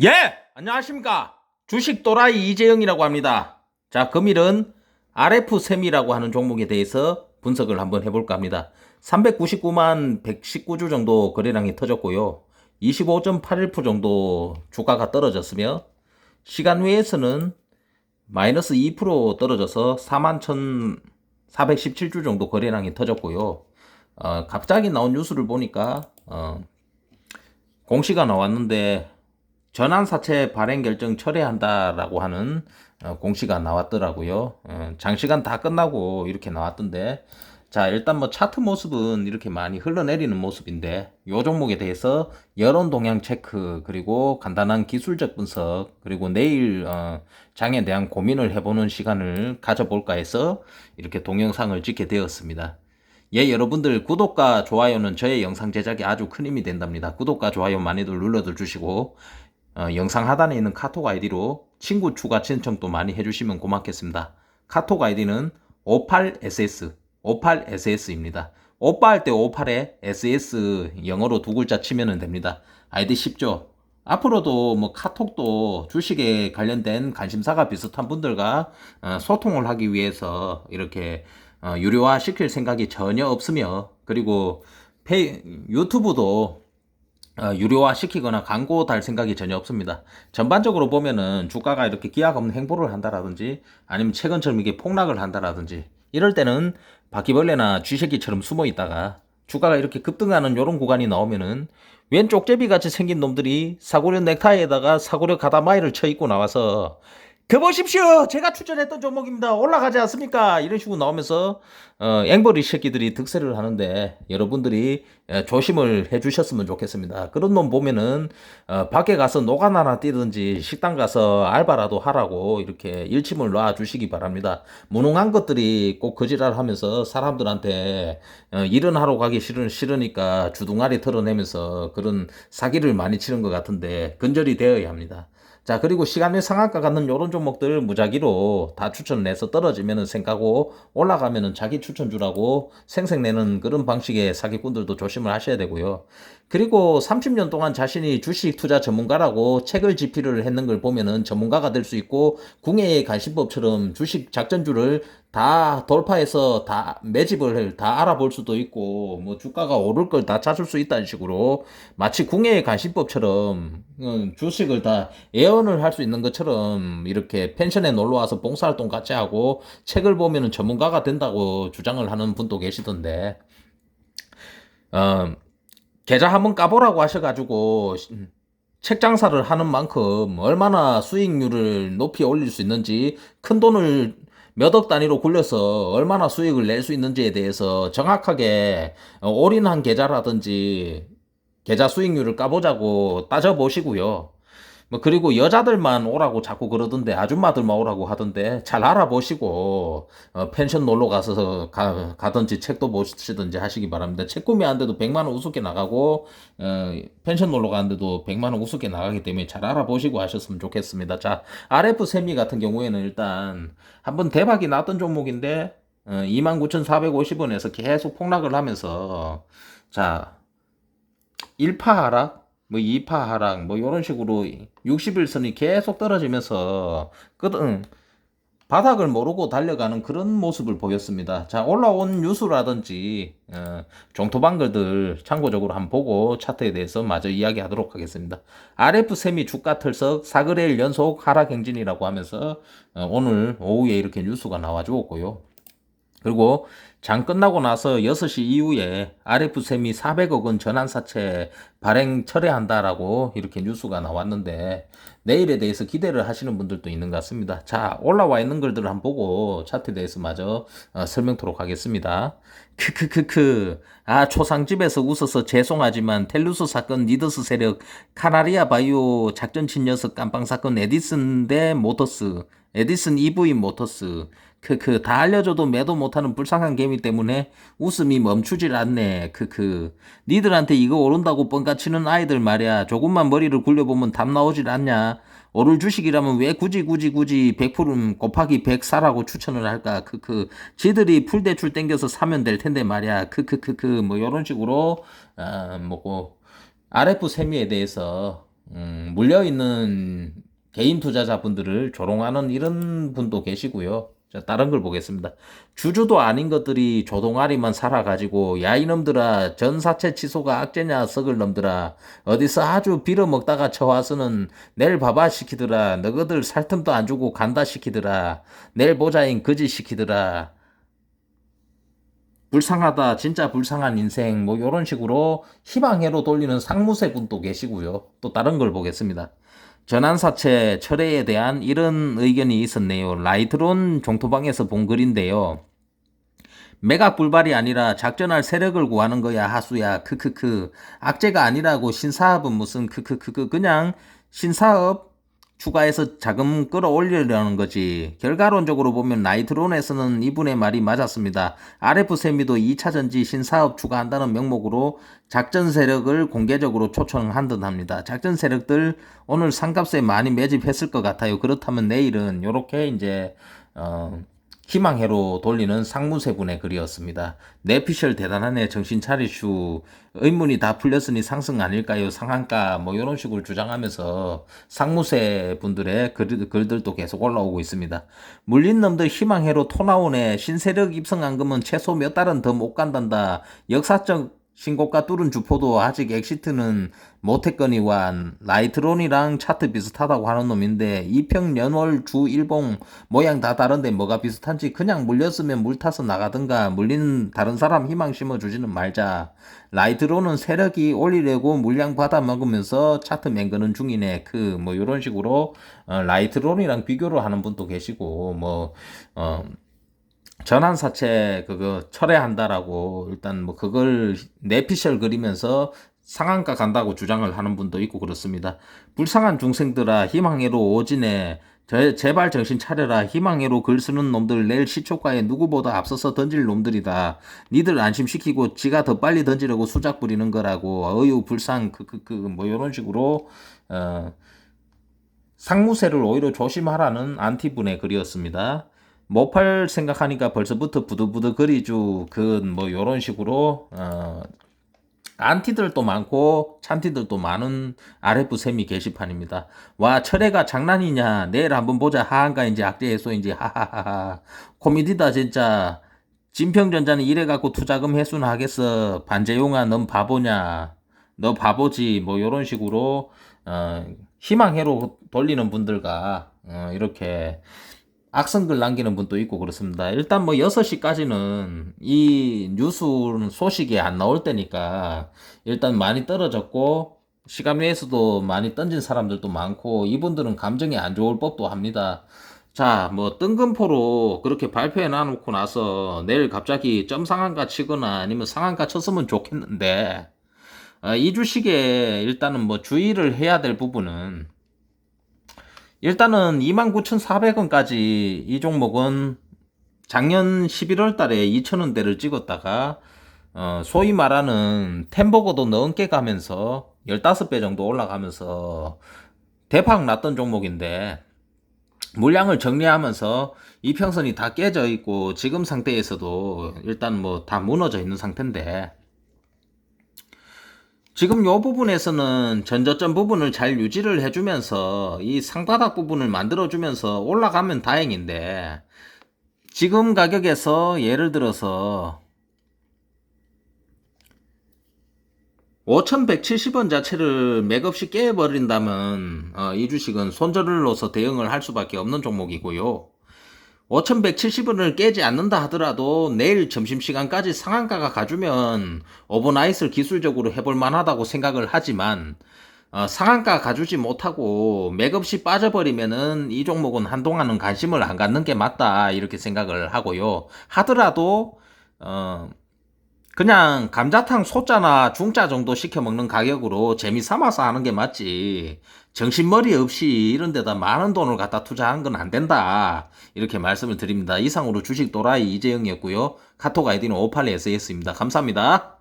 예! 안녕하십니까. 주식 또라이 이재영이라고 합니다. 자, 금일은 RF 세미라고 하는 종목에 대해서 분석을 한번 해볼까 합니다. 399만 119주 정도 거래량이 터졌고요. 25.81% 정도 주가가 떨어졌으며 시간 외에서는 마이너스 2% 떨어져서 4만 1,417주 정도 거래량이 터졌고요. 어, 갑자기 나온 뉴스를 보니까 어, 공시가 나왔는데 전환사채 발행 결정 철회한다라고 하는 어, 공시가 나왔더라고요. 어, 장시간 다 끝나고 이렇게 나왔던데, 자 일단 뭐 차트 모습은 이렇게 많이 흘러내리는 모습인데, 요 종목에 대해서 여론 동향 체크 그리고 간단한 기술적 분석 그리고 내일 어, 장에 대한 고민을 해보는 시간을 가져볼까 해서 이렇게 동영상을 찍게 되었습니다. 예, 여러분들 구독과 좋아요는 저의 영상 제작에 아주 큰 힘이 된답니다. 구독과 좋아요 많이들 눌러들 주시고 어, 영상 하단에 있는 카톡 아이디로 친구 추가 신청도 많이 해주시면 고맙겠습니다. 카톡 아이디는 58ss 58ss입니다. 오빠 할 때 58에 ss 영어로 두 글자 치면 됩니다. 아이디 쉽죠? 앞으로도 뭐 카톡도 주식에 관련된 관심사가 비슷한 분들과 어, 소통을 하기 위해서 이렇게 어, 유료화 시킬 생각이 전혀 없으며 그리고 페이, 유튜브도 어, 유료화 시키거나 광고 달 생각이 전혀 없습니다. 전반적으로 보면은 주가가 이렇게 기약 없는 행보를 한다라든지 아니면 최근처럼 이게 폭락을 한다라든지 이럴 때는 바퀴벌레나 쥐새끼처럼 숨어 있다가 주가가 이렇게 급등하는 이런 구간이 나오면은 왼 쪽 제비 같이 생긴 놈들이 사고력 넥타이에다가 사고력 가다마이를 쳐 입고 나와서 그 보십시오. 제가 추천했던 종목입니다. 올라가지 않습니까? 이런 식으로 나오면서 어, 앵벌이 새끼들이 득세를 하는데 여러분들이 에, 조심을 해주셨으면 좋겠습니다. 그런 놈 보면은 어, 밖에 가서 노가나나 뛰든지 식당 가서 알바라도 하라고 이렇게 일침을 놔 주시기 바랍니다. 무능한 것들이 꼭 거지랄 하면서 사람들한테 어, 일은 하러 가기 싫으, 싫으니까 주둥아리 털어내면서 그런 사기를 많이 치는 것 같은데 근절이 되어야 합니다. 자, 그리고 시간의 상한가 갖는 요런 종목들 무작위로 다 추천을 내서 떨어지면은 생각하고 올라가면은 자기 추천 주라고 생색내는 그런 방식의 사기꾼들도 조심을 하셔야 되고요. 그리고 30년 동안 자신이 주식 투자 전문가라고 책을 집필을 했는 걸 보면은 전문가가 될 수 있고 궁예의 관심법처럼 주식 작전주를 다 돌파해서 다 매집을 다 알아볼 수도 있고 뭐 주가가 오를 걸 다 찾을 수 있다는 식으로 마치 궁예의 관심법처럼 음, 주식을 다 예언을 할 수 있는 것처럼 이렇게 펜션에 놀러 와서 봉사활동 같이 하고 책을 보면은 전문가가 된다고 주장을 하는 분도 계시던데 어, 계좌 한번 까보라고 하셔가지고 책 장사를 하는 만큼 얼마나 수익률을 높이 올릴 수 있는지 큰 돈을 몇 억 단위로 굴려서 얼마나 수익을 낼 수 있는지에 대해서 정확하게 어, 올인한 계좌라든지 계좌 수익률을 까보자고 따져보시고요. 뭐 그리고 여자들만 오라고 자꾸 그러던데 아줌마들만 오라고 하던데 잘 알아보시고 어, 펜션 놀러 가서 가, 가든지 책도 보시든지 하시기 바랍니다. 책 구매 안 돼도 100만 원 우습게 나가고 어, 펜션 놀러 가는데도 100만 원 우습게 나가기 때문에 잘 알아보시고 하셨으면 좋겠습니다. 자 RF 세미 같은 경우에는 일단 한번 대박이 났던 종목인데 어, 29,450원에서 계속 폭락을 하면서 자 1파 하락 뭐 2파 하락 뭐 이런 식으로 60일선이 계속 떨어지면서 끝 응, 바닥을 모르고 달려가는 그런 모습을 보였습니다. 자 올라온 뉴스라든지 어, 종토방글들 참고적으로 한번 보고 차트에 대해서 마저 이야기하도록 하겠습니다. RF 세미 주가 틀석 4거래일 연속 하락 행진이라고 하면서 어, 오늘 오후에 이렇게 뉴스가 나와 주었고요. 그리고 장 끝나고 나서 6시 이후에 RF세미 400억 원 전환사채 발행 철회한다라고 이렇게 뉴스가 나왔는데 내일에 대해서 기대를 하시는 분들도 있는 것 같습니다. 자, 올라와 있는 글들을 한번 보고 차트에 대해서 마저 어, 설명토록 하겠습니다. 크크크크. 아, 초상집에서 웃어서 죄송하지만 텔루스 사건 니더스 세력 카나리아 바이오 작전 친 녀석 깜빵 사건 에디슨 대 모터스 에디슨 EV 모터스. 크크 다 알려줘도 매도 못하는 불쌍한 개미 때문에 웃음이 멈추질 않네. 크크 니들한테 이거 오른다고 뻥까치는 아이들 말이야. 조금만 머리를 굴려보면 답 나오질 않냐? 오를 주식이라면 왜 굳이 굳이 굳이 100% 곱하기 100 사라고 추천을 할까? 크크 지들이 풀대출 땡겨서 사면 될 텐데 말이야. 크크크크 뭐 이런 식으로 아, 뭐고. RF 세미에 대해서 음, 물려있는 개인 투자자분들을 조롱하는 이런 분도 계시고요. 자, 다른 걸 보겠습니다. 주주도 아닌 것들이 조동아리만 살아가지고 야 이놈들아 전사채 취소가 악재냐 썩을 놈들아. 어디서 아주 빌어먹다가 쳐와서는 내일 봐봐 시키더라. 너희들 살 틈도 안 주고 간다 시키더라. 내일 보자인 거지 시키더라. 불쌍하다 진짜 불쌍한 인생. 뭐 이런 식으로 희망회로 돌리는 상무세 분도 계시고요. 또 다른 걸 보겠습니다 전환사채 철회에 대한 이런 의견이 있었네요. 라이트론 종토방에서 본 글인데요. 매각 불발이 아니라 작전할 세력을 구하는 거야 하수야. 크크크. 악재가 아니라고 신사업은 무슨 크크크크. 그냥 신사업 추가해서 자금 끌어올리려는 거지. 결과론적으로 보면 나이트론에서는 이분의 말이 맞았습니다. RF 세미도 2차 전지 신사업 추가한다는 명목으로 작전 세력을 공개적으로 초청한 듯 합니다. 작전 세력들 오늘 상값에 많이 매집했을 것 같아요. 그렇다면 내일은 이렇게 이제 어 희망회로 돌리는 상무세분의 글이었습니다. 내피셜 대단하네 정신 차리슈. 의문이 다 풀렸으니 상승 아닐까요? 상한가? 뭐 이런 식으로 주장하면서 상무세 분들의 글, 글들도 계속 올라오고 있습니다. 물린 놈들 희망회로 토 나오네. 신세력 입성한 거면 최소 몇 달은 더 못 간단다. 역사적 신고가 뚫은 주포도 아직 엑시트는 못했거니와 라이트론이랑 차트 비슷하다고 하는 놈인데 이평 연월 주 일봉 모양 다 다른데 뭐가 비슷한지 그냥 물렸으면 물 타서 나가든가 물린 다른 사람 희망 심어주지는 말자. 라이트론은 세력이 올리려고 물량 받아 먹으면서 차트 맹그는 중이네. 그 뭐 이런 식으로 어, 라이트론이랑 비교를 하는 분도 계시고 뭐 어, 전환사채 그거 철회한다라고 일단 뭐 그걸 내피셜 그리면서 상한가 간다고 주장을 하는 분도 있고 그렇습니다. 불쌍한 중생들아 희망회로 오진에 제, 제발 정신 차려라 희망회로 글 쓰는 놈들 내일 시초가에 누구보다 앞서서 던질 놈들이다. 니들 안심시키고 지가 더 빨리 던지려고 수작 부리는 거라고 어유 불쌍 그그그뭐 이런 식으로 어 상무세를 오히려 조심하라는 안티분의 글이었습니다. 못팔 생각하니까 벌써부터 부득부득 거리죠. 그뭐 요런 식으로 어 안티들도 많고 찬티들도 많은 RF 세미 게시판입니다. 와 철회가 장난이냐? 내일 한번 보자. 하한가인지 악재 해소인지 하하하하. 코미디다 진짜. 진평전자는 이래갖고 투자금 회수는 하겠어. 반재용아 넌 바보냐? 너 바보지. 뭐 요런 식으로 어 희망회로 돌리는 분들과 어 이렇게 악성글 남기는 분도 있고 그렇습니다. 일단 뭐 6시까지는 이 뉴스는 소식이 안 나올 때니까 일단 많이 떨어졌고 시간 외에서도 많이 던진 사람들도 많고 이분들은 감정이 안 좋을 법도 합니다. 자, 뭐 뜬금포로 그렇게 발표해 놔놓고 나서 내일 갑자기 점 상한가 치거나 아니면 상한가 쳤으면 좋겠는데 어, 이 주식에 일단은 뭐 주의를 해야 될 부분은 일단은 29,400원까지 이 종목은 작년 11월 달에 2,000원대를 찍었다가 어, 소위 말하는 템버거도 넘게 가면서 15배 정도 올라가면서 대박 났던 종목인데 물량을 정리하면서 이평선이 다 깨져 있고 지금 상태에서도 일단 뭐 다 무너져 있는 상태인데 지금 요 부분에서는 전저점 부분을 잘 유지를 해주면서 이 상바닥 부분을 만들어주면서 올라가면 다행인데 지금 가격에서 예를 들어서 5170원 자체를 맥없이 깨버린다면 어, 이 주식은 손절로서 대응을 할 수밖에 없는 종목이고요. 5,170원을 깨지 않는다 하더라도 내일 점심시간까지 상한가가 가주면 오버나잇을 기술적으로 해볼 만하다고 생각을 하지만 어, 상한가 가주지 못하고 맥없이 빠져버리면은 이 종목은 한동안은 관심을 안 갖는 게 맞다 이렇게 생각을 하고요. 하더라도 어, 그냥 감자탕 소자나 중자 정도 시켜 먹는 가격으로 재미 삼아서 하는 게 맞지. 정신머리 없이 이런 데다 많은 돈을 갖다 투자한 건 안 된다. 이렇게 말씀을 드립니다. 이상으로 주식 도라이 이재영이었고요. 카톡 아이디는 58SS입니다. 감사합니다.